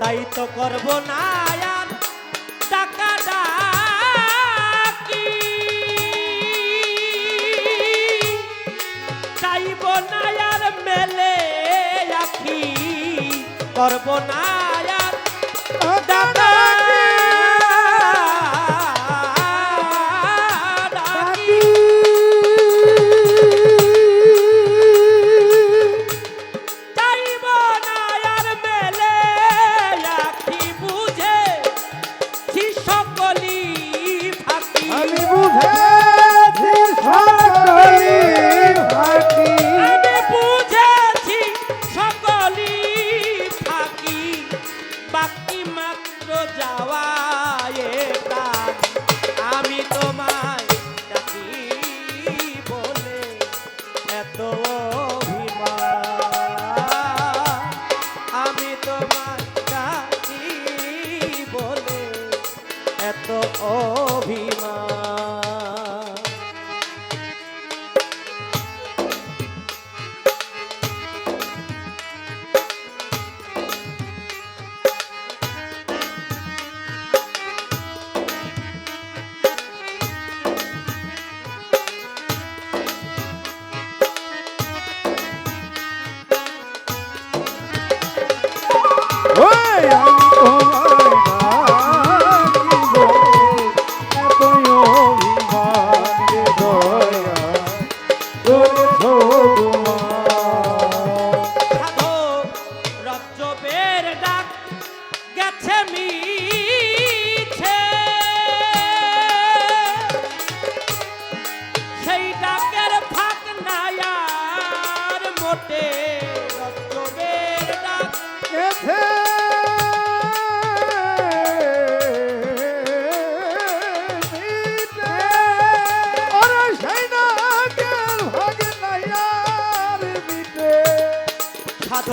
তাই তো করব না টাকা ডাকি। চাইব মেলে রাখি করব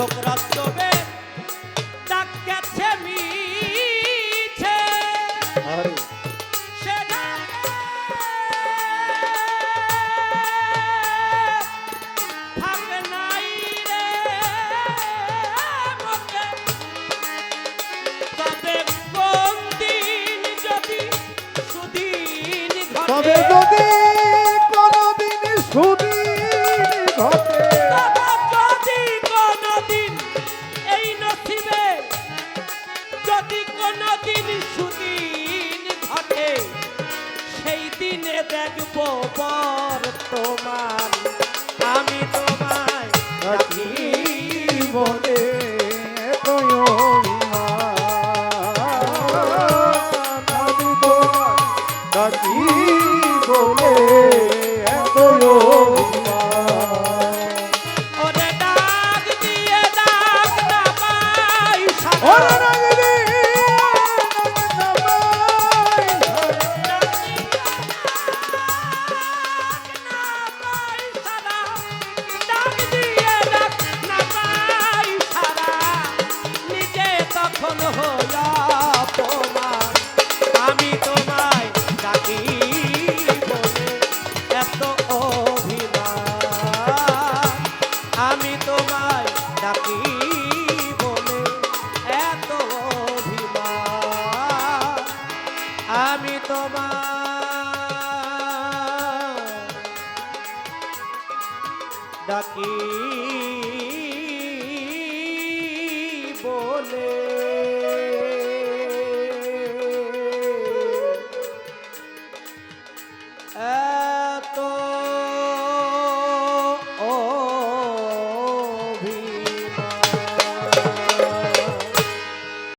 অর্ধক রাত্রে দিন সুদিন ঘটে সেই দিনে দেখব বর্তমান ডাকি বলে